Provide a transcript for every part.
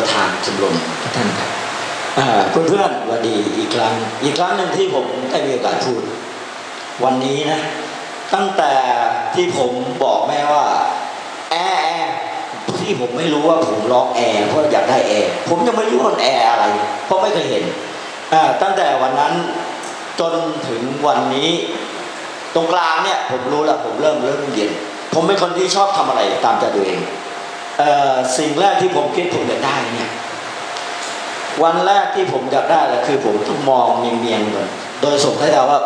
ประธานชมรมทุกท่านครับเพื่อนเพื่อนๆวันดีอีกครั้ง อีกครั้งหนึ่งที่ผมได้มีโอกาสพูด วันนี้นะ ตั้งแต่ที่ผมบอกแม่ว่าแอร์แอร์ที่ผมไม่รู้ว่าผมร้องแอร์เพราะอยากได้แอร์ผมยังไม่รู้ว่าแอร์อะไร เพราะไม่เคยเห็นอ่าตั้งแต่วันนั้นจนถึงวันนี้ ตรงกลางเนี่ยผมรู้แล้วผมเริ่มเริ่มเย็น ผมเป็นคนที่ชอบทำอะไรตามใจตัวเองเอ่อ สิ่งแรกที่ผมคิดผมอยากได้เนี่ยวันแรกที่ผมอยากได้เลยคือผมต้องมองเมียงๆก่อนโดยส่งให้เราว่า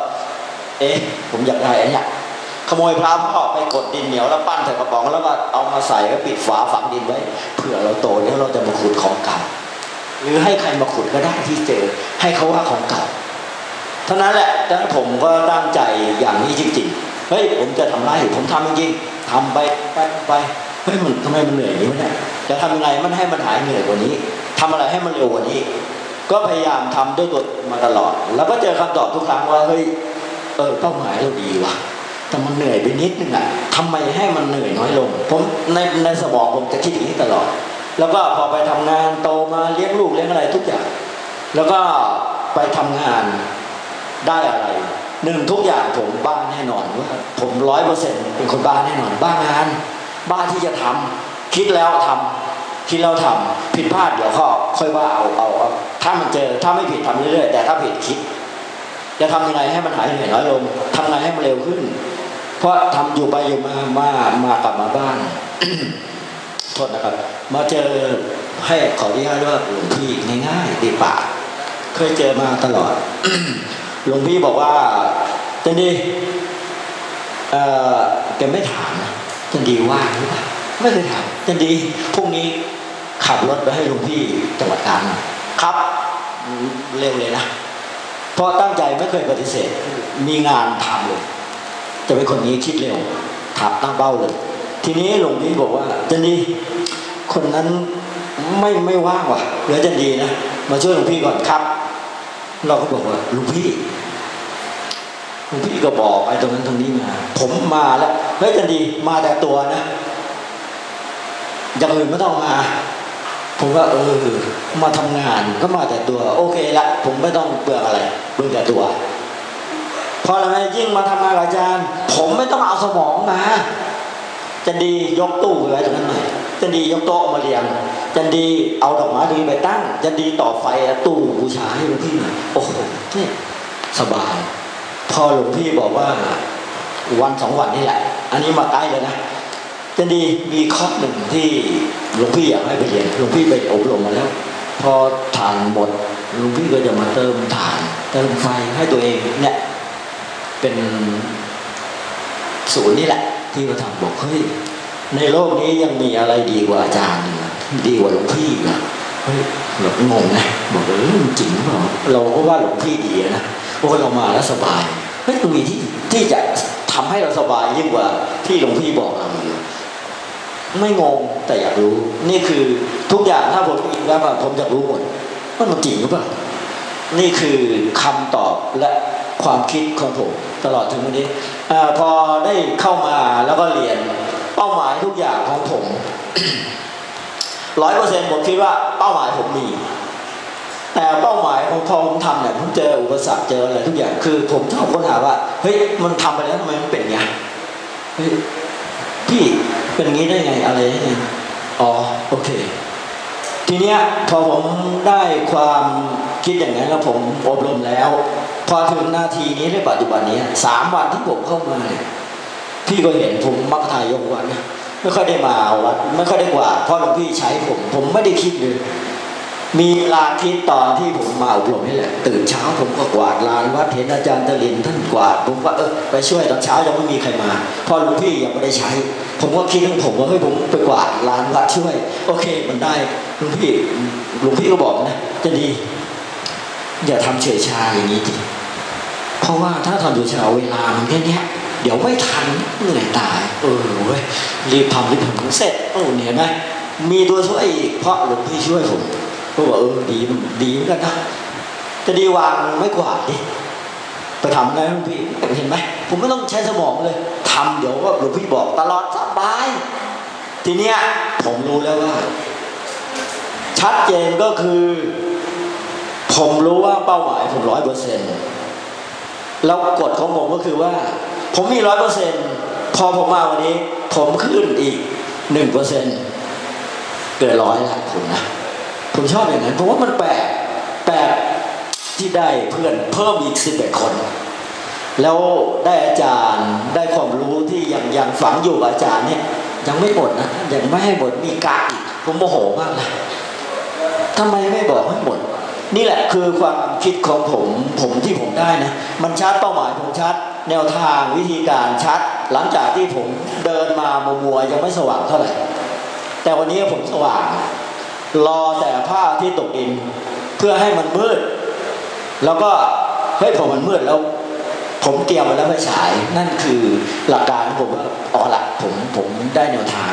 เอ๊ะ ผมอยากได้อันเนี้ยขโมยพระพ่อไปกดดินเหนียวแล้วปั้นใส่กระป๋องแล้วก็เอามาใส่แล้วปิดฝาฝังดินไว้เผื่อเราโตแล้วเราจะมาขุดของเก่าหรือให้ใครมาขุดก็ได้ที่เจอ ให้เขาว่าของเก่าเท่านั้นแหละดังนั้นผมก็ตั้งใจอย่างนี้จริงๆเฮ้ยผมจะทำไรผมทำจริงๆทำไปไปไป เฮ้ยมันทำไมมันเหนื่อยอย่างนี้วะเนี่ยจะทำยังไงมันให้มันหายเหนื่อยกว่านี้ทำอะไรให้มันเร็วกว่านี้ ก็พยายามทำด้วยตัวมาตลอด แล้วก็เจอคำตอบทุกครั้งว่าเฮ้ยเออเป้าหมายเราดีว่ะแต่มันเหนื่อยไปนิดนึงอะทำไมให้มันเหนื่อยน้อยลง ผมในในสมองผมจะคิดอย่างนี้ตลอด แล้วก็พอไปทำงานโตมาเลี้ยงลูกเลี้ยงอะไรทุกอย่าง แล้วก็ไปทำงานได้อะไรหนึ่งทุกอย่างผมบ้าแน่นอนว่าผมร้อยเปอร์เซ็นต์เป็นคนบ้าแน่นอนบ้างาน บ้าที่จะทำคิดแล้วทำคิดแล้วทำผิดพลาดเดี๋ยวก็ค่อยว่าเอาเอาเอาถ้ามันเจอถ้าไม่ผิดทำเรื่อยๆแต่ถ้าผิดคิด จะทำยังไงให้มันหายเหนื่อยน้อยลงทำยังไงให้มันเร็วขึ้น เพราะทำอยู่ไปอยู่มามามากลับมาบ้านโทษนะครับ มาเจอให้ขอที่ให้ว่าหลวงพี่ง่ายๆดีปากเคยเจอมาตลอดหลวงพี่บอกว่าเจนดีเออแกไม่ถามนะ จันดีว่างหรือเปล่าไม่เคยถามจันดีพรุ่งนี้ขับรถไปให้หลวงพี่จังหวัดกาญครับเร็วเลยนะเพราะตั้งใจไม่เคยปฏิเสธ มีงานทำเลยจะเป็นคนนี้คิดเร็วถามตั้งเป้าเลย ทีนี้หลวงพี่บอกว่าจันดีคนนั้นไม่ไม่ว่างว่ะเหลือจันดีนะมาช่วยหลวงพี่ก่อนครับ เราก็บอกว่าหลวงพี่ หลวงพี่ก็บอกไอ้ตรงนั้นตรงนี้มาผมมาแล้วเฮ้ยจันดีมาแต่ตัวนะอย่างอื่นไม่ต้องมา ผมว่าเออมาทำงานก็มาแต่ตัว โอเคละผมไม่ต้องเปลืองอะไรเปลืองแต่ตัวพราะอะไรยิ่งมาทำงานอาจารย์ ผมไม่ต้องเอาสมองมาจันดียกตู้ไว้ตรงนั้นหน่อยจันดียกโต๊ะมาเรียงจันดีเอาดอกไม้ดีไปตั้งจันดีต่อไฟตู้บูชาให้หลวงพี่หน่อยโอ้โหนี่สบาย พอหลวงพี่บอกว่าวันสองวันนี่แหละ อันนี้มาใกล้เลยนะจันดีมีข้อหนึ่งที่หลวงพี่อยากให้ไปเรียนหลวงพี่ไปอบรมมาแล้ว พอทานหมดหลวงพี่ก็จะมาเติมฐาน เติมไฟให้ตัวเองเนี่ยเป็นศูนย์นี่แหละ ที่มาทำบอกเฮ้ยในโลกนี้ยังมีอะไรดีกว่าอาจารย์ ดีกว่าหลวงพี่นะเฮ้ยเรางงไงบอกเออจริงเปล่าเราก็ว่าหลวงพี่ดีนะ พราะเรามาแล้วสบายเฮ้ยตรงนี้ที่ที่จะทำให้เราสบายยิ่งกว่าที่หลวงพี่บอกเราไม่งงแต่อยากรู้ นี่คือทุกอย่างถ้าผมอินแล้วผมอยากรู้หมดว่ามันจริงหรือเปล่านี่คือคำตอบและความคิดของผมตลอดถึงวันนี้อพอได้เข้ามาแล้วก็เรียนเป้าหมายทุกอย่างของผมร้อยเปอร์เซ็นต์ผมคิดว่าเป้าหมายผมมี แต่เป้าหมายของ พอผมทำเนี่ยผมเจออุปสรรคเจออะไรทุกอย่างคือ ผมชอบค้นหาว่าเฮ้ยมันทำไปแล้วทำไมมันเป็นไงเฮ้ยพี่เป็นงี้ได้ไงอะไรไงอ๋อโอเค ทีเนี้ยพอผมได้ความคิดอย่างนั้นแล้วผมอบรมแล้ว พอถึงนาทีนี้ในปัจจุบันนี้สามวันที่ผมเข้ามาเนี่ยพี่ก็เห็นผมมักถ่ายยกวันไม่ค่อยได้มาวัดไม่ค่อยได้กว่าเพราะหลวงพี่ใช้ผม ผมไม่ได้คิดเลย มีลานคิดตอนที่ผมมาอบรมนี่แหละ ตื่นเช้าผมก็กวาดลานวัดเห็นอาจารย์ตลินท่านกวาดผมว่าเออไปช่วยตอนเช้ายังไม่มีใครมาเพราะหลวงพี่ยังไม่ได้ใช้ ผมก็คิดของผมว่าเฮ้ยผมไปกวาดลานวัดช่วย โอเคมันได้หลวงพี่หลวงพี่ก็บอกนะจะดี อย่าทำเฉยชาอย่างนี้ดิเพราะว่าถ้าทำเฉยชาเวลามันแค่นี้เดี๋ยวไม่ทันเหนื่อยตาย เออเว้ยรีบทำรีบทำเสร็จโอ้เนี่ยไหมมีตัวช่วยอีกเพราะหลวงพี่ช่วยผม ก็บอกเออดีดีเหมือนกันนะจะดีวางไม่กว่าดิไปทำอะไรหลวงพี่เห็นไหมผมไม่ต้องใช้สมองเลยทำเดี๋ยวว่าหลวงพี่บอกตลอดสบาย ทีเนี้ยผมรู้แล้วว่า ชัดเจนก็คือ ผมรู้ว่าเป้าหมายผมร้อยเปอร์เซ็นต์แล้วกฎของผมก็คือว่า ผมมีร้อยเปอร์เซ็นต์พอผมมาวันนี้ ผมขึ้นอีกหนึ่งเปอร์เซ็นต์เกินร้อยละผมนะ ผมชอบอย่างนั้นเพราะว่ามันแปลกแปลกที่ได้เพื่อนเพิ่มอีกสิบเอ็ดคน แล้วได้อาจารย์ได้ความรู้ที่ยังยังฝังอยู่กับอาจารย์เนี่ยยังไม่หมดนะยังไม่ให้หมดมีกาอีกผมโมโหมากเลยทำไมไม่บอกให้หมด นี่แหละคือความคิดของผมผมที่ผมได้นะมันชัดเป้าหมายผมชัด แนวทางวิธีการชัด หลังจากที่ผมเดินมามัวๆยังไม่สว่างเท่าไหร่แต่วันนี้ผมสว่าง รอแต่ผ้าที่ตกดิน เพื่อให้มันมืด แล้วก็เฮ้ยพอมันมืดแล้ว ผมเตรียมไว้แล้วไปฉาย นั่นคือหลักการของผมว่าอ๋อละผมผมได้แนวทาง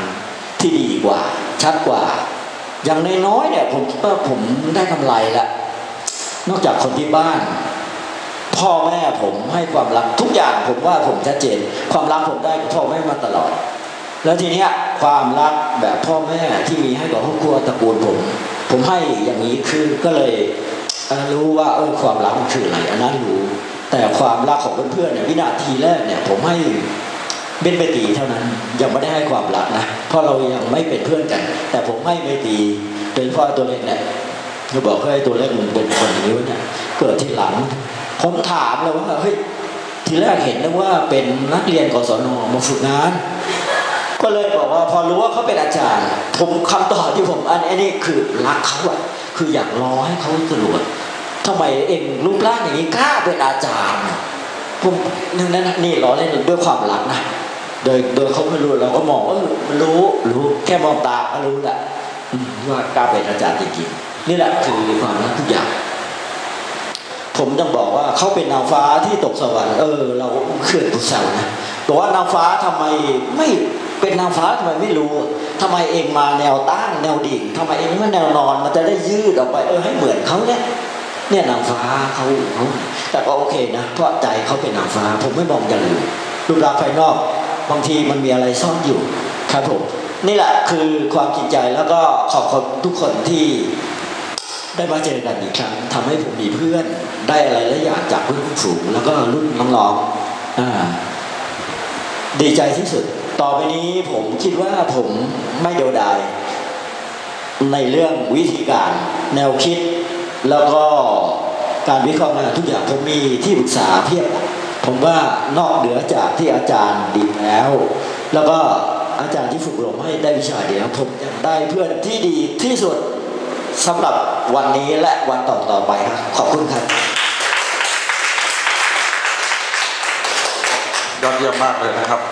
ที่ดีกว่า ชัดกว่า อย่างน้อยๆเนี่ย ผมคิดว่าผมได้กำไรละนอกจากคนที่บ้าน พ่อแม่ผมให้ความรักทุกอย่างผมว่าผมชัดเจน ความรักผมได้พ่อแม่มาตลอด แล้วทีเนี้ยความรักแบบพ่อแม่ที่มีให้กับครอบครัวตระกูลผม ผมให้อย่างนี้คือก็เลยรู้ว่าเออความรักมันคืออะไรอันนั้นรู้ แต่ความรักของเพื่อนๆเนี่ยวินาทีแรกเนี่ย ผมให้เบ็นไปตีเท่านั้น ยังไม่ได้ให้ความรักนะเพราะเรายังไม่เป็นเพื่อนกัน แต่ผมให้ไปตีโดยเฉพาะตัวเล็กเนี่ยก็บอกให้ตัวเล็กมันเป็นคนอย่งนี้วะเนี่ยเกิดทีหลัง ผมถามเลยว่าเฮ้ยทีแรกเห็นแล้วว่าเป็นนักเรียนกศนมาฝึกงาน ก็เลยบอกว่าพอรู้ว่าเขาเป็นอาจารย์ ผมคำตอบที่ผมอันอันนี้คือรักเขาอะคืออยากรอให้เขาตรวจทำไมเองรูปร่างอย่างนี้กล้าเป็นอาจารย์ผมนั่นนั่นนี่ล้อเล่นด้วยความรักนะโดยโดยเขาไม่รู้เราก็มองว่ามันรู้รู้แค่มองตาก็รู้แหละว่ากล้าเป็นอาจารย์จริงๆนี่แหละคือความรักทุกอย่าง ผมต้องบอกว่าเขาเป็นนางฟ้าที่ตกสวรรค์เออ เราเคลื่อนตุสานะบอกว่านางฟ้าทำไมไม่ เป็นนางฟ้าทำไมไม่รู้ทำไมเองมาแนวตั้งแนวดิ่งทำไมเองไม่แนวนอน มันจะได้ยืดออกไป เออให้เหมือนเขาเนี่ยเนี่ยนางฟ้าเขาเขาแต่ก็โอเคนะเพราะใจเขาเป็นนางฟ้า ผมไม่มองอย่างอื่นรูปร่างภายนอก บางทีมันมีอะไรซ่อนอยู่ครับผมนี่แหละคือความจริงใจแล้วก็ขอบคุณทุกคนที่ได้มาเจอกันอีกครั้งทำให้ผมมีเพื่อนได้อะไรหลายอย่างจากเพื่อนฝูง แล้วก็รุ่นน้องๆดีใจที่สุด ต่อไปนี้ผมคิดว่าผมไม่เดียวดาย ในเรื่องวิธีการแนวคิด แล้วก็การวิเคราะห์งานทุกอย่างผมมีที่ปรึกษาเพียบผมว่านอกเหนือจากที่อาจารย์ดีแล้ว แล้วก็อาจารย์ที่ฝึกอบรมให้ได้วิชาเดียวผมยังได้เพื่อนที่ดีที่สุดสำหรับวันนี้และวันต่อต่อๆไปครับขอบคุณครับยอดเยี่ยมมากเลยนะครับ